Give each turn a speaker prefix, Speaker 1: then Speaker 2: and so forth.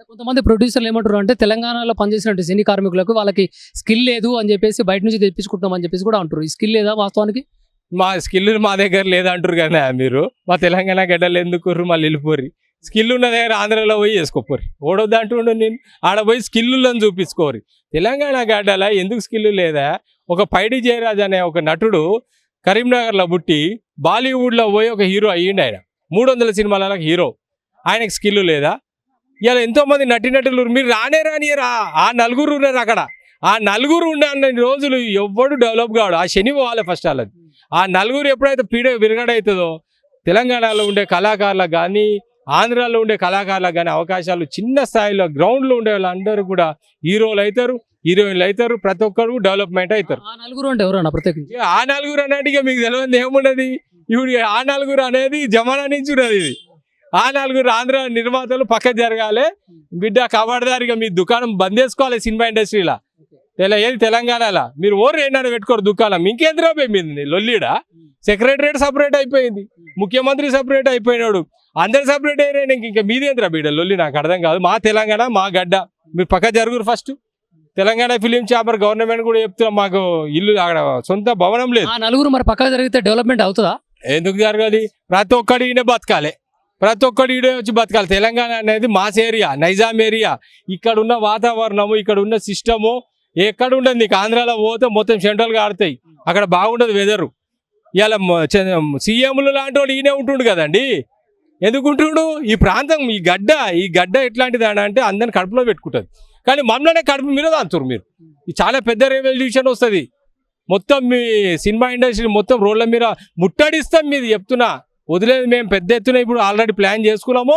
Speaker 1: కొంతమంది ప్రొడ్యూసర్లు ఏమంటారు అంటే తెలంగాణలో పనిచేసినట్టు సినీ కార్మికులకు వాళ్ళకి స్కిల్ లేదు అని చెప్పేసి బయట నుంచి తెప్పించుకుంటున్నాం అని చెప్పేసి కూడా అంటారు ఈ స్కిల్ లేదా వాస్తవానికి?
Speaker 2: మా స్కిల్ మా దగ్గర లేదంటారు కదా మీరు. మా తెలంగాణ గడ్డలు ఎందుకు మళ్ళీ వెళ్ళిపోరు స్కిల్ ఉన్న దగ్గర ఆంధ్రాలో పోయి చేసుకోపోరి ఓడొద్దు అంటుండు నేను ఆడ పోయి స్కిల్లులను చూపించుకోరి తెలంగాణ గడ్డల ఎందుకు స్కిల్ లేదా? ఒక పైడి జయరాజ్ అనే ఒక నటుడు కరీంనగర్లో పుట్టి బాలీవుడ్లో పోయి ఒక హీరో అయ్యిండు ఆయన. మూడు వందల సినిమాల హీరో. ఆయనకి స్కిల్ లేదా? ఇలా ఎంతో మంది నటినటులు మీరు రానే రానియరా. ఆ నలుగురు ఉన్నారు అక్కడ. ఆ నలుగురు ఉన్న రోజులు ఎవ్వడు డెవలప్ కాడు. ఆ శని పోవాలి ఫస్ట్ వాళ్ళది ఆ నలుగురు ఎప్పుడైతే పీడ విరగడవుతుందో తెలంగాణలో ఉండే కళాకారులకు కానీ ఆంధ్రాలో ఉండే కళాకారులకు కానీ అవకాశాలు చిన్న స్థాయిలో గ్రౌండ్లో ఉండే వాళ్ళందరూ కూడా హీరోలు అవుతారు హీరోయిన్లు అవుతారు ప్రతి ఒక్కరు డెవలప్మెంట్ అవుతారు
Speaker 1: ఆ నలుగురు అంటే ఎవరన్నా ప్రత్యేకించి?
Speaker 2: ఆ నలుగురు అనేది ఇక మీకు తెలియదు ఏమున్నది ఇప్పుడు ఆ నలుగురు అనేది జమానా నుంచి ఉన్నది ఇది. ఆ నలుగురు ఆంధ్ర నిర్మాతలు పక్క జరగాలి. బిడ్డ కబడ్దారిగా మీ దుకాణం బంద్ చేసుకోవాలి సినిమా ఇండస్ట్రీలో. తెల ఏది తెలంగాణలో? మీరు ఓరు ఏంటని పెట్టుకోరు దుకాణం. ఇంకేంద్రా పోయింది లొల్లిడా? సెక్రటరేట్ సపరేట్ అయిపోయింది. ముఖ్యమంత్రి సపరేట్ అయిపోయినాడు. అందరు సపరేట్ అయినా ఇంకా మీదేంద్రా బిడ్డ లొల్లి? నాకు అర్థం కాదు. మా తెలంగాణ మా గడ్డ. మీరు పక్క జరుగురు first. Telangana film chamber government కూడా చెప్తున్నాం మాకు ఇల్లు అక్కడ సొంత భవనం లేదు.
Speaker 1: నలుగురు మరి పక్కన జరిగితే డెవలప్మెంట్ అవుతుందా?
Speaker 2: ఎందుకు జరగదు ప్రతి ఒక్కడు బతకాలి. ప్రతి ఒక్కడు ఈడే వచ్చి బతకాలి. తెలంగాణ అనేది మాస్ ఏరియా నైజాం ఏరియా. ఇక్కడ ఉన్న వాతావరణము ఇక్కడ ఉన్న సిస్టము ఎక్కడ ఉండదు నీకు ఆంధ్రాలో పోతే మొత్తం సెంట్రల్గా ఆడతాయి. అక్కడ బాగుండదు వెదరు ఇలా సీఎంలు లాంటి వాళ్ళు ఈయనే ఉంటుండు కదండి. ఎందుకు ఉంటుండు? ఈ ప్రాంతం ఈ గడ్డ ఈ గడ్డ ఎట్లాంటిది అని అంటే అందరిని కడుపులో పెట్టుకుంటుంది. కానీ మమ్మల్నే కడుపు మీద అంతురు మీరు. ఇది చాలా పెద్ద రెవల్యూషన్ వస్తుంది. మొత్తం మీ సినిమా ఇండస్ట్రీ మొత్తం రోడ్ల మీద ముట్టడిస్తాం మీది చెప్తున్నా. వదిలేదు మేము పెద్ద ఎత్తున ఇప్పుడు ఆల్రెడీ ప్లాన్ చేసుకున్నాము.